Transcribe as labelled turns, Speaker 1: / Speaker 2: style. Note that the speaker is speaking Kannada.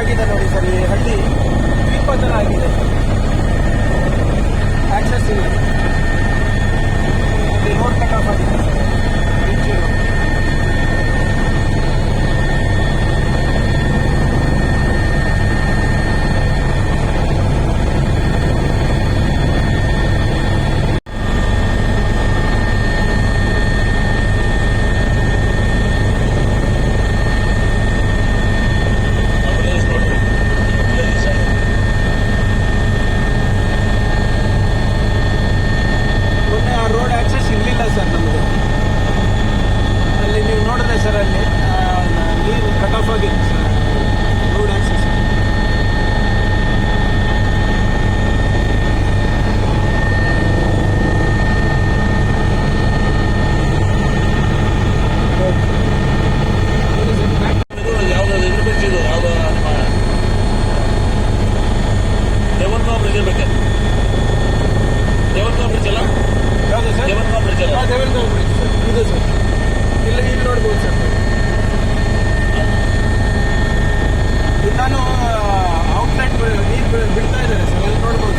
Speaker 1: ಆಗಿದೆ ನೋಡಿ ಸರ್ ಈ ಹಳ್ಳಿ ದ್ವೀಪ ಆಗಿದೆ ಆಕ್ಸಸ್ ಇಲ್ಲ. ಬಿಡ್ತಾ ಇದ್ದಾರೆ ಸರ್ ಅಲ್ಲಿ ನೋಡ್ಬೋದು